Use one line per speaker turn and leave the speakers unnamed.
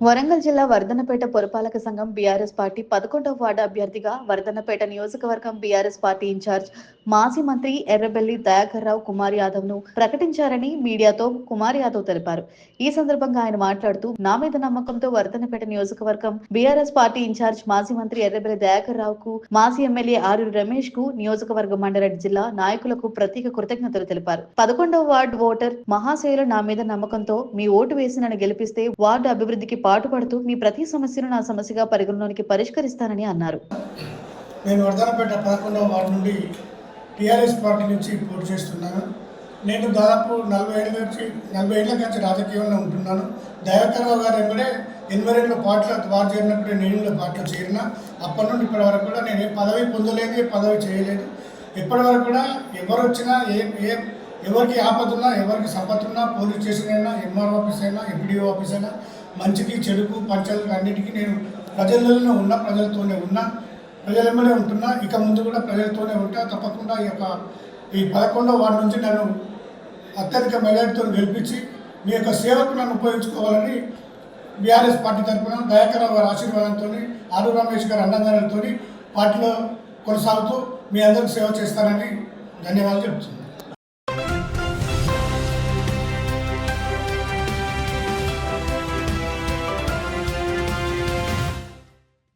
వరంగల్ జిల్లా వర్ధనపేట పురపాలక సంఘం బీఆర్ఎస్ పార్టీ పదకొండవ వార్డు అభ్యర్థిగా వర్ధనపేట నియోజకవర్గం బీఆర్ఎస్ పార్టీ ఇన్ఛార్జ్ మాజీ మంత్రి ఎర్రబెల్లి దయాకర్ రావు కుమార్ యాదవ్ను ప్రకటించారని మీడియాతో కుమార్ యాదవ్ తెలిపారు. ఈ సందర్భంగా ఆయన మాట్లాడుతూ నా మీద నమ్మకంతో వర్ధనపేట నియోజకవర్గం బీఆర్ఎస్ పార్టీ ఇన్ఛార్జ్ మాజీ మంత్రి ఎర్రబెల్లి దయాకర్ రావుకు మాజీ ఎమ్మెల్యే ఆరు రమేష్కు నియోజకవర్గ మండరెడ్డి జిల్లా నాయకులకు ప్రత్యేక కృతజ్ఞతలు తెలిపారు. పదకొండవ వార్డు ఓటర్ మహాశయులు నా మీద నమ్మకంతో మీ ఓటు వేసి నన్ను గెలిపిస్తే వార్డు అభివృద్ధికి పాటుపడుతూ మీ ప్రతి సమస్యను నా సమస్యగా పరిగణలోనికి పరిష్కరిస్తానని అన్నారు.
నేను వర్ధనపేట పదకొండవ వార్డు నుండి టీఆర్ఎస్ పార్టీ నుంచి పోటీ చేస్తున్నాను. నేను దాదాపు నలభై ఏళ్ళ నుంచి నలభై ఏళ్ళ నుంచి రాజకీయంలో ఉంటున్నాను. దయాకర్రావు గారు కూడా ఎనభై రెండు పార్టీలో వారు చేరినప్పుడు నేను కూడా పార్టీలో చేరిన. అప్పటి నుండి ఇప్పటి వరకు కూడా నేను ఏ పదవి పొందలేదు ఏ పదవి చేయలేదు. ఇప్పటి వరకు కూడా ఎవరు వచ్చినా ఏ ఏ ఎవరికి ఆపద ఉన్నా ఎవరికి సంపత్తున్నా పోలీస్ స్టేషన్ అయినా ఎంఆర్ఓ ఆఫీస్ అయినా ఎంపీడీఓ ఆఫీస్ అయినా మంచికి చెడుకు పంచాలకు అన్నిటికీ నేను ప్రజలలోనే ఉన్నా ప్రజలతోనే ఉన్నా ప్రజలమ్మనే ఉంటున్నా. ఇక ముందు కూడా ప్రజలతోనే ఉంటా. తప్పకుండా ఈ యొక్క ఈ పదకొండవ వార్డు నుంచి నన్ను అత్యధిక మెజార్టీతో గెలిపించి మీ యొక్క సేవకు నన్ను ఉపయోగించుకోవాలని బీఆర్ఎస్ పార్టీ తరఫున దయాకర్ గారి ఆశీర్వాదంతో ఆరు రమేష్ గారి అన్నదానంతో పార్టీలో కొనసాగుతూ మీ అందరికి సేవ చేస్తానని ధన్యవాదాలు చెప్తున్నాను.